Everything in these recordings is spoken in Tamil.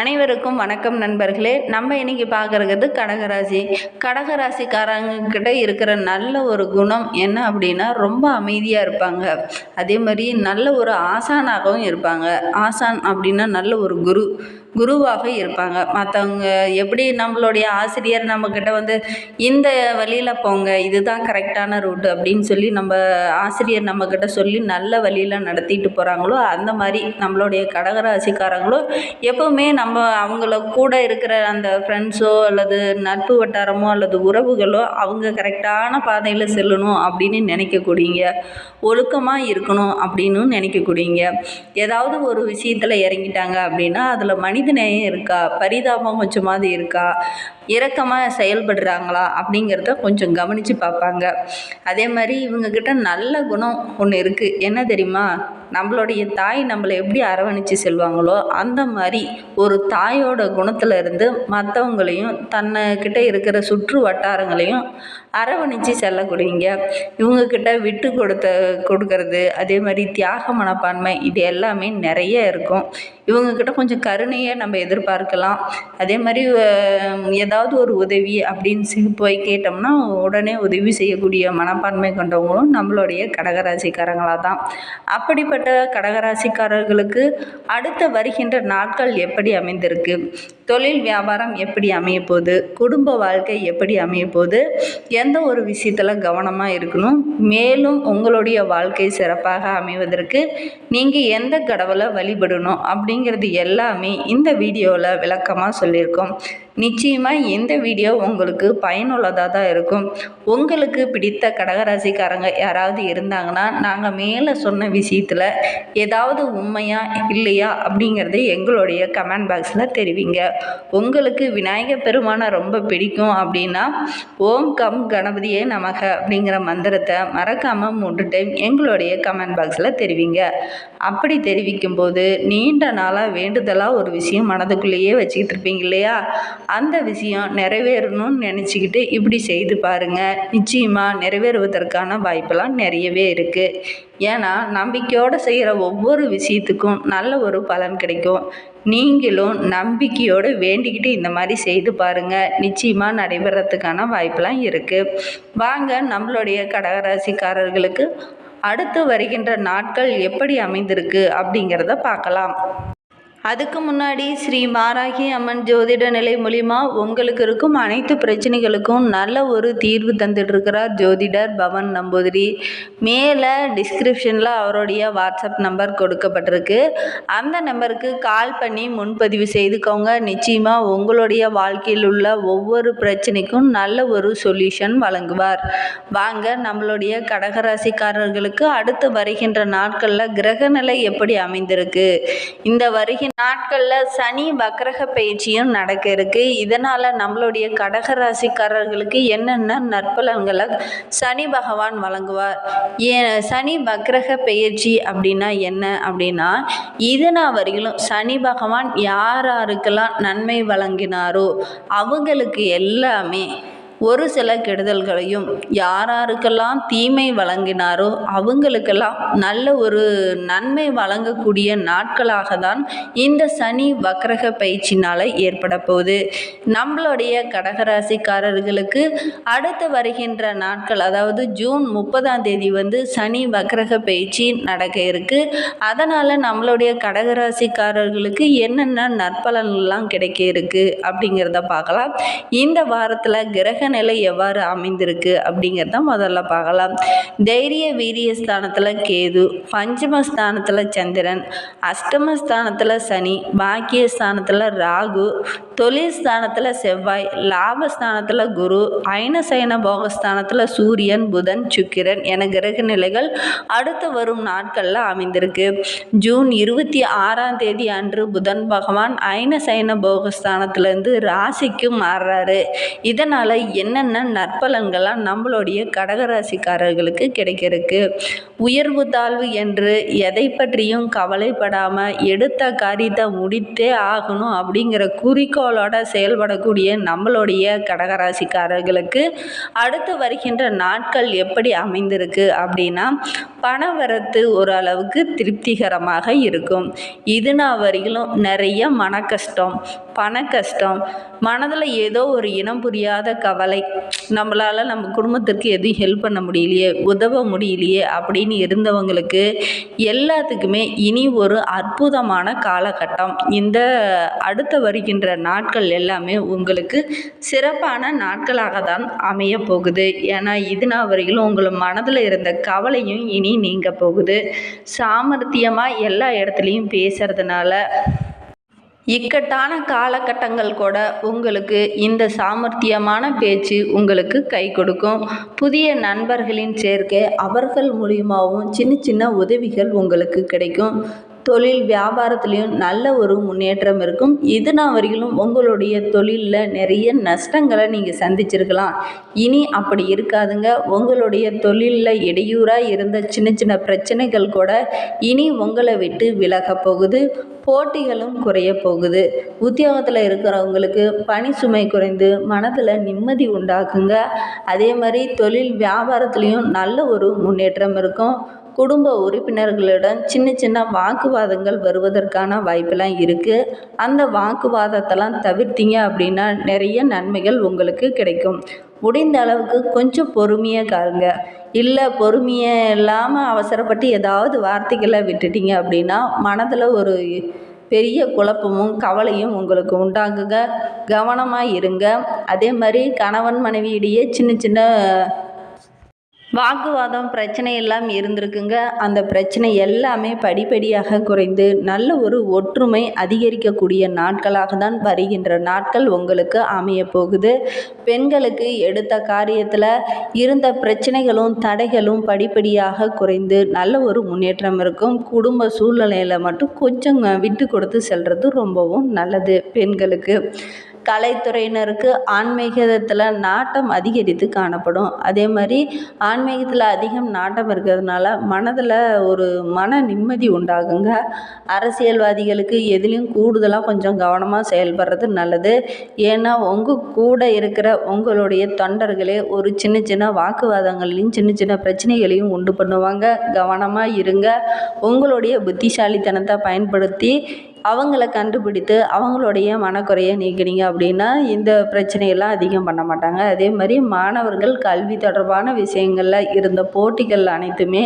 அனைவருக்கும் வணக்கம் நண்பர்களே. நம்ம இன்னைக்கு பார்க்குறது கடகராசி. கடகராசிக்காரங்கக்கிட்ட இருக்கிற நல்ல ஒரு குணம் என்ன அப்படின்னா ரொம்ப அமைதியாக இருப்பாங்க. அதே மாதிரி நல்ல ஒரு ஆசானாகவும் இருப்பாங்க. ஆசான் அப்படின்னா நல்ல ஒரு குரு. குருவாக இருப்பாங்க. மற்றவங்க எப்படி நம்மளுடைய ஆசிரியர் நம்மக்கிட்ட வந்து இந்த வழியில் போங்க இதுதான் கரெக்டான ரூட் அப்படின்னு சொல்லி நம்ம ஆசிரியர் நம்மக்கிட்ட சொல்லி நல்ல வழியில் நடத்திட்டு போகிறாங்களோ அந்த மாதிரி நம்மளுடைய கடகராசிக்காரங்களும் எப்போவுமே நம்ம அவங்கள கூட இருக்கிற அந்த ஃப்ரெண்ட்ஸோ அல்லது நட்பு வட்டாரமோ அல்லது உறவுகளோ அவங்க கரெக்டான பாதையில் செல்லணும் அப்படின்னு நினைக்கக்கூடியங்க. ஒழுக்கமாக இருக்கணும் அப்படின்னு நினைக்கக்கூடியங்க. ஏதாவது ஒரு விஷயத்தில் இறங்கிட்டாங்க அப்படின்னா அதில் மனித நேயம் இருக்கா? பரிதாபம் கொஞ்சமாவது இருக்கா? இரக்கமாக செயல்படுறாங்களா? அப்படிங்கிறத கொஞ்சம் கவனித்து பார்ப்பாங்க. அதே மாதிரி இவங்கக்கிட்ட நல்ல குணம் ஒன்று இருக்குது என்ன தெரியுமா? நம்மளுடைய தாய் நம்மளை எப்படி அரவணைச்சு செல்வாங்களோ அந்த மாதிரி ஒரு தாயோட குணத்தில் இருந்து மற்றவங்களையும் தன்னைக்கிட்ட இருக்கிற சுற்று வட்டாரங்களையும் அரவணைச்சு செல்லக்கூடியங்க இவங்கக்கிட்ட விட்டு கொடுத்த கொடுக்கறது அதே மாதிரி தியாக மனப்பான்மை இது எல்லாமே நிறைய இருக்கும். இவங்கக்கிட்ட கொஞ்சம் கருணையை நம்ம எதிர்பார்க்கலாம். அதே மாதிரி ஏதாவது ஒரு உதவி அப்படின்னு போய் கேட்டோம்னா உடனே உதவி செய்யக்கூடிய மனப்பான்மை கொண்டவங்களும் நம்மளுடைய கடகராசிக்காரங்களாக தான் அப்படிப்பட்ட கடகராசிக்காரர்களுக்கு அடுத்த வருகின்ற நாட்கள் எப்படி அமைந்திருக்கு? தொழில் வியாபாரம் எப்படி அமைய போகுது குடும்ப வாழ்க்கை எப்படி அமைய போகுது எந்த ஒரு விஷயத்தில் கவனமாக இருக்கணும்? மேலும் உங்களுடைய வாழ்க்கை சிறப்பாக அமைவதற்கு நீங்கள் எந்த கடவுளை வழிபடணும் அப்படிங்கிறது எல்லாமே இந்த வீடியோவில் விளக்கமாக சொல்லியிருக்கோம். நிச்சயமாக இந்த வீடியோ உங்களுக்கு பயனுள்ளதாக தான் இருக்கும். உங்களுக்கு பிடித்த கடகராசிக்காரங்க யாராவது இருந்தாங்கன்னா நாங்கள் மேலே சொன்ன விஷயத்தில் ஏதாவது உண்மையா இல்லையா அப்படிங்கிறத எங்களுடைய கமெண்ட் பாக்ஸில் தெரிவிங்க. உங்களுக்கு விநாயகர் பெருமானை ரொம்ப பிடிக்கும் அப்படின்னா ஓம் கம் கணபதியே நமக அப்படிங்கிற மந்திரத்தை மறக்காமல் மூன்று டைம் எங்களுடைய கமெண்ட் பாக்ஸில் தெரிவிங்க. அப்படி தெரிவிக்கும் போது நீண்ட நாளாக வேண்டுதலாக ஒரு விஷயம் மனதுக்குள்ளேயே வச்சுக்கிட்டு இருப்பீங்க இல்லையா? அந்த விஷயம் நிறைவேறணும்னு நினச்சிக்கிட்டு இப்படி செய்து பாருங்கள் நிச்சயமாக நிறைவேறுவதற்கான வாய்ப்பெல்லாம் நிறையவே இருக்குது ஏன்னா நம்பிக்கையோடு செய்கிற ஒவ்வொரு விஷயத்துக்கும் நல்ல ஒரு பலன் கிடைக்கும். நீங்களும் நம்பிக்கையோடு வேண்டிக்கிட்டு இந்த மாதிரி செய்து பாருங்கள் நிச்சயமாக நடைபெறத்துக்கான வாய்ப்பெல்லாம் இருக்குது வாங்க நம்மளுடைய கடகராசிக்காரர்களுக்கு அடுத்து வருகின்ற நாட்கள் எப்படி அமைந்திருக்கு அப்படிங்கிறத பார்க்கலாம். அதுக்கு முன்னாடி ஸ்ரீ மாராகி அம்மன் ஜோதிட நிலை மூலிமா உங்களுக்கு இருக்கும் அனைத்து பிரச்சனைகளுக்கும் நல்ல ஒரு தீர்வு தந்துட்டுருக்கிறார் ஜோதிடர் பவன் நம்பூதிரி. மேலே டிஸ்கிரிப்ஷனில் அவருடைய வாட்ஸ்அப் நம்பர் கொடுக்கப்பட்டிருக்கு. அந்த நம்பருக்கு கால் பண்ணி முன்பதிவு செய்துக்கோங்க. நிச்சயமாக உங்களுடைய வாழ்க்கையில் உள்ள ஒவ்வொரு பிரச்சனைக்கும் நல்ல ஒரு சொல்யூஷன் வழங்குவார். வாங்க நம்மளுடைய கடகராசிக்காரர்களுக்கு அடுத்து வருகின்ற நாட்களில் கிரகநிலை எப்படி அமைந்திருக்கு? இந்த வருகின்ற நாட்களில் சனி வக்கரக பயிற்சியும் நடக்க இருக்கு இதனால் நம்மளுடைய கடக ராசிக்காரர்களுக்கு என்னென்ன நற்பலன்களை சனி பகவான் வழங்குவார்? ஏ சனி வக்கரக பயிற்சி அப்படின்னா என்ன? அப்படின்னா இதனா வரையிலும் சனி பகவான் யார் யாருக்கெல்லாம் நன்மை வழங்கினாரோ அவங்களுக்கு எல்லாமே ஒரு சில கெடுதல்களையும் யாராருக்கெல்லாம் தீமை வழங்கினாரோ அவங்களுக்கெல்லாம் நல்ல ஒரு நன்மை வழங்கக்கூடிய நாட்களாக தான் இந்த சனி வக்கரக பயிற்சினால் ஏற்பட போகுது. நம்மளுடைய கடகராசிக்காரர்களுக்கு அடுத்து வருகின்ற நாட்கள் அதாவது ஜூன் முப்பதாம் தேதி வந்து சனி வக்கரக பயிற்சி நடக்க இருக்கு. அதனால் நம்மளுடைய கடகராசிக்காரர்களுக்கு என்னென்ன நற்பலன்கள்லாம் கிடைக்க இருக்கு அப்படிங்கிறத பார்க்கலாம். இந்த வாரத்தில் கிரக நிலை எவ்வாறு அமைந்திருக்கு அப்படிங்கிறத முதல்ல பார்க்கலாம். தைரிய வீரிய ஸ்தானத்தில் கேது பஞ்சமஸ்தானத்தில் சந்திரன் அஷ்டமஸ்தானத்தில் சனி பாக்கியஸ்தானத்தில் ராகு தொழில் ஸ்தானத்தில் செவ்வாய் லாபஸ்தானத்தில் குரு ஐனசயன போகஸ்தானத்தில் சூரியன் புதன் சுக்கிரன் என கிரக நிலைகள் அடுத்து வரும் நாட்களில் அமைந்திருக்கு. ஜூன் இருபத்தி ஆறாம் தேதி அன்று புதன் பகவான் ஐனசயன போகஸ்தானத்திலேருந்து ராசிக்கு மாறுறாரு. இதனால் என்னென்ன நற்பலன்கள்லாம் நம்மளுடைய கடகராசிக்காரர்களுக்கு கிடைக்கிறதுக்கு? உயர்வு தாழ்வு என்று எதை பற்றியும் கவலைப்படாமல் எடுத்த காரியத்தை முடித்தே ஆகணும் அப்படிங்கிற குறிக்கோள் குறிக்கோளோட செயல்படக்கூடிய நம்மளுடைய கடகராசிக்காரர்களுக்கு அடுத்து வருகின்ற நாட்கள் எப்படி அமைந்திருக்கு அப்படின்னா பணவரத்து ஓரளவுக்கு திருப்திகரமாக இருக்கும். இது நாள் வரையிலும் நிறைய மன கஷ்டம் பண கஷ்டம் மனதில் ஏதோ ஒரு இனம் புரியாத கவலை. நம்மளால் நம்ம குடும்பத்திற்கு எதுவும் ஹெல்ப் பண்ண முடியலையே உதவ முடியலையே அப்படின்னு இருந்தவங்களுக்கு எல்லாத்துக்குமே இனி ஒரு அற்புதமான காலகட்டம். இந்த அடுத்த வருகின்ற நாட்கள் எல்லாமே உங்களுக்கு சிறப்பான நாட்களாக தான் அமைய போகுது. ஏன்னா இது நாள் வரையிலும் உங்கள் மனதில் இருந்த கவலையும் இனி நீங்க போகுது. சாமர்த்தியமாக எல்லா இடத்துலையும் பேசுறதுனால இக்கட்டான காலகட்டங்கள் கூட உங்களுக்கு இந்த சாமர்த்தியமான பேச்சு உங்களுக்கு கை கொடுக்கும். புதிய நண்பர்களின் சேர்க்கை அவர்கள் மூலியமாகவும் சின்ன சின்ன உதவிகள் உங்களுக்கு கிடைக்கும். தொழில் வியாபாரத்துலேயும் நல்ல ஒரு முன்னேற்றம் இருக்கும். இது நான் வரையிலும் உங்களுடைய தொழிலில் நிறைய நஷ்டங்களை நீங்கள் சந்திச்சிருக்கலாம். இனி அப்படி இருக்காதுங்க. உங்களுடைய தொழிலில் இடையூறாக இருந்த சின்ன சின்ன பிரச்சனைகள் கூட இனி உங்களை விட்டு விலக போகுது. போட்டிகளும் குறைய போகுது. உத்தியோகத்தில் இருக்கிறவங்களுக்கு பணி சுமை குறைந்து மனதில் நிம்மதி உண்டாக்குங்க. அதே மாதிரி தொழில் வியாபாரத்துலேயும் நல்ல ஒரு முன்னேற்றம் இருக்கும். குடும்ப உறுப்பினர்களிடம் சின்ன சின்ன வாக்குவாதங்கள் வருவதற்கான வாய்ப்பெல்லாம் இருக்குது அந்த வாக்குவாதத்தெல்லாம் தவிர்த்தீங்க அப்படின்னா நிறைய நன்மைகள் உங்களுக்கு கிடைக்கும். முடிந்த அளவுக்கு கொஞ்சம் பொறுமையாக காருங்க இல்லை பொறுமையை இல்லாமல் அவசரப்பட்டு ஏதாவது வார்த்தைகளை விட்டுட்டீங்க அப்படின்னா மனதில் ஒரு பெரிய குழப்பமும் கவலையும் உங்களுக்கு உண்டாகுங்க. கவனமாக இருங்க. அதே மாதிரி கணவன் மனைவியிடையே சின்ன சின்ன வாக்குவாதம் பிரச்சனை எல்லாம் இருந்திருக்குங்க. அந்த பிரச்சனை எல்லாமே படிப்படியாக குறைந்து நல்ல ஒரு ஒற்றுமை அதிகரிக்கக்கூடிய நாட்களாக தான் வருகின்ற நாட்கள் உங்களுக்கு அமைய போகுது. பெண்களுக்கு எடுத்த காரியத்தில் இருந்த பிரச்சனைகளும் தடைகளும் படிப்படியாக குறைந்து நல்ல ஒரு முன்னேற்றம் இருக்கும். குடும்ப சூழ்நிலையில் மட்டும் கொஞ்சம் விட்டு கொடுத்து செல்வது ரொம்பவும் நல்லது பெண்களுக்கு. கலைத்துறையினருக்கு ஆன்மீகத்தில் நாட்டம் அதிகரித்து காணப்படும். அதே மாதிரி ஆன்மீகத்தில் அதிகம் நாட்டம் இருக்கிறதுனால மனதில் ஒரு மன நிம்மதி உண்டாகுங்க. அரசியல்வாதிகளுக்கு எதுலேயும் கூடுதலாக கொஞ்சம் கவனமாக செயல்படுறது நல்லது. ஏன்னா உங்கள் கூட இருக்கிற உங்களுடைய தொண்டர்களே ஒரு சின்ன சின்ன வாக்குவாதங்களையும் சின்ன சின்ன பிரச்சனைகளையும் உண்டு பண்ணுவாங்க. கவனமாக இருங்க. உங்களுடைய புத்திசாலித்தனத்தை பயன்படுத்தி அவங்கள கண்டுபிடித்து அவங்களுடைய மனக்குறையை நீக்கினீங்க அப்படின்னா இந்த பிரச்சனையெல்லாம் அதிகம் பண்ண மாட்டாங்க. அதே மாதிரி மாணவர்கள் கல்வி தொடர்பான விஷயங்களில் இருந்த போட்டிகள் அனைத்துமே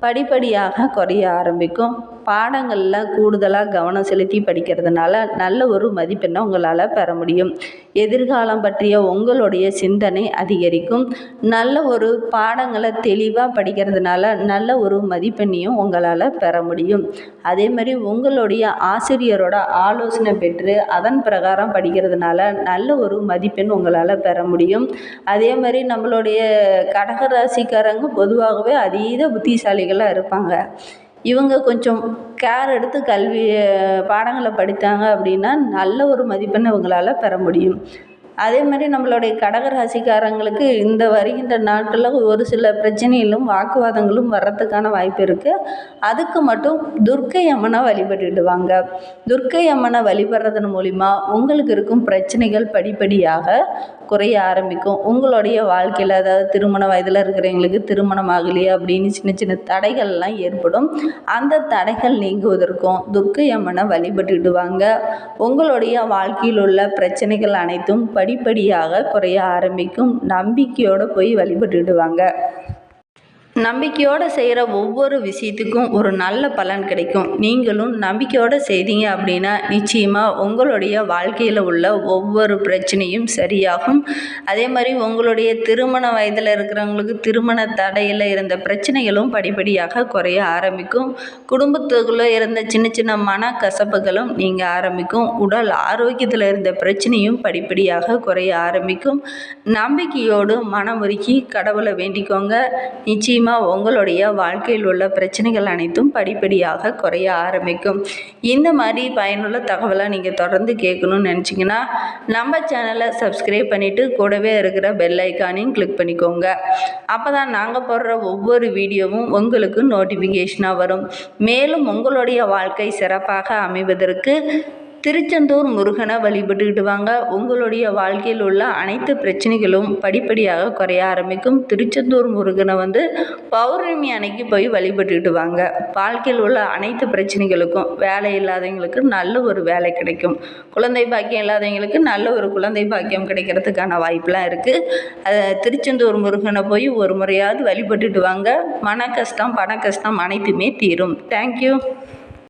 படிப்படியாக குறைய ஆரம்பிக்கும். பாடங்களில் கூடுதலாக கவனம் செலுத்தி படிக்கிறதுனால நல்ல ஒரு மதிப்பெண்ணை உங்களால் பெற முடியும். எதிர்காலம் பற்றிய உங்களுடைய சிந்தனை அதிகரிக்கும். நல்ல ஒரு பாடங்களை தெளிவாக படிக்கிறதுனால நல்ல ஒரு மதிப்பெண்ணையும் உங்களால் பெற முடியும். அதே மாதிரி உங்களுடைய ஆசிரியரோட ஆலோசனை பெற்று அதன் பிரகாரம் படிக்கிறதுனால நல்ல ஒரு மதிப்பெண் உங்களால் பெற முடியும். அதே மாதிரி நம்மளுடைய கடகராசிக்காரங்க பொதுவாகவே அதீத புத்திசாலிகளாக இருப்பாங்க. இவங்க கொஞ்சம் கேர் எடுத்து கல்வி பாடங்களை படித்தாங்க அப்படின்னா நல்ல ஒரு மதிப்பெண் இவங்களால் பெற முடியும். அதே மாதிரி நம்மளுடைய கடகராசிக்காரங்களுக்கு இந்த வருகின்ற நாட்களில் ஒரு சில பிரச்சனைகளும் வாக்குவாதங்களும் வர்றதுக்கான வாய்ப்பு இருக்குது அதுக்கு மட்டும் துர்க்கை அம்மனை வழிபட்டுடுவாங்க. துர்க்கை அம்மனை வழிபடுறதன் மூலிமா உங்களுக்கு இருக்கும் பிரச்சனைகள் படிப்படியாக குறைய ஆரம்பிக்கும். உங்களுடைய வாழ்க்கையில் அதாவது திருமண வயதில் இருக்கிறவங்களுக்கு திருமணம் ஆகலையே அப்படின்னு சின்ன சின்ன தடைகள்லாம் ஏற்படும். அந்த தடைகள் நீங்குவதற்கும் துக்க யமனை வழிபட்டுடுவாங்க உங்களுடைய வாழ்க்கையில் உள்ள பிரச்சனைகள் அனைத்தும் படிப்படியாக குறைய ஆரம்பிக்கும். நம்பிக்கையோடு போய் வழிபட்டுடுவாங்க நம்பிக்கையோடு செய்கிற ஒவ்வொரு விஷயத்துக்கும் ஒரு நல்ல பலன் கிடைக்கும். நீங்களும் நம்பிக்கையோடு செய்தீங்க அப்படின்னா நிச்சயமாக உங்களுடைய வாழ்க்கையில் உள்ள ஒவ்வொரு பிரச்சனையும் சரியாகும். அதே மாதிரி உங்களுடைய திருமண வயதில் இருக்கிறவங்களுக்கு திருமண தடையில் இருந்த பிரச்சனைகளும் படிப்படியாக குறைய ஆரம்பிக்கும். குடும்பத்துக்குள்ளே இருந்த சின்ன சின்ன மன கசப்புகளும் நீங்கள் ஆரம்பிக்கும். உடல் ஆரோக்கியத்தில் இருந்த பிரச்சனையும் படிப்படியாக குறைய ஆரம்பிக்கும். நம்பிக்கையோடு மனமுருகி கடவுளை வேண்டிக்கோங்க. நிச்சயமாக நிச்சயமாக உங்களுடைய வாழ்க்கையில் உள்ள பிரச்சனைகள் அனைத்தும் படிப்படியாக குறைய ஆரம்பிக்கும். இந்த மாதிரி பயனுள்ள தகவலை நீங்கள் தொடர்ந்து கேட்கணும்னு நினச்சிங்கன்னா நம்ம சேனலை சப்ஸ்கிரைப் பண்ணிவிட்டு கூடவே இருக்கிற பெல் ஐக்கானையும் கிளிக் பண்ணிக்கோங்க. அப்போ தான் நாங்கள் போடுற ஒவ்வொரு வீடியோவும் உங்களுக்கு நோட்டிஃபிகேஷனாக வரும். மேலும் உங்களுடைய வாழ்க்கை சிறப்பாக அமைவதற்கு திருச்செந்தூர் முருகனை வழிபட்டுக்கிட்டு வாங்க. உங்களுடைய வாழ்க்கையில் உள்ள அனைத்து பிரச்சனைகளும் படிப்படியாக குறைய ஆரம்பிக்கும். திருச்செந்தூர் முருகனை வந்து பௌர்ணமி அன்னைக்கு போய் வழிபட்டுக்கிட்டு வாங்க. வாழ்க்கையில் உள்ள அனைத்து பிரச்சனைகளுக்கும் வேலை இல்லாதவங்களுக்கு நல்ல ஒரு வேலை கிடைக்கும். குழந்தை பாக்கியம் இல்லாதவங்களுக்கு நல்ல ஒரு குழந்தை பாக்கியம் கிடைக்கிறதுக்கான வாய்ப்பெலாம் இருக்குது திருச்செந்தூர் முருகனை போய் ஒரு முறையாவது வழிபட்டுட்டு வாங்க. மன கஷ்டம் பண கஷ்டம் அனைத்துமே தீரும். தேங்க்யூ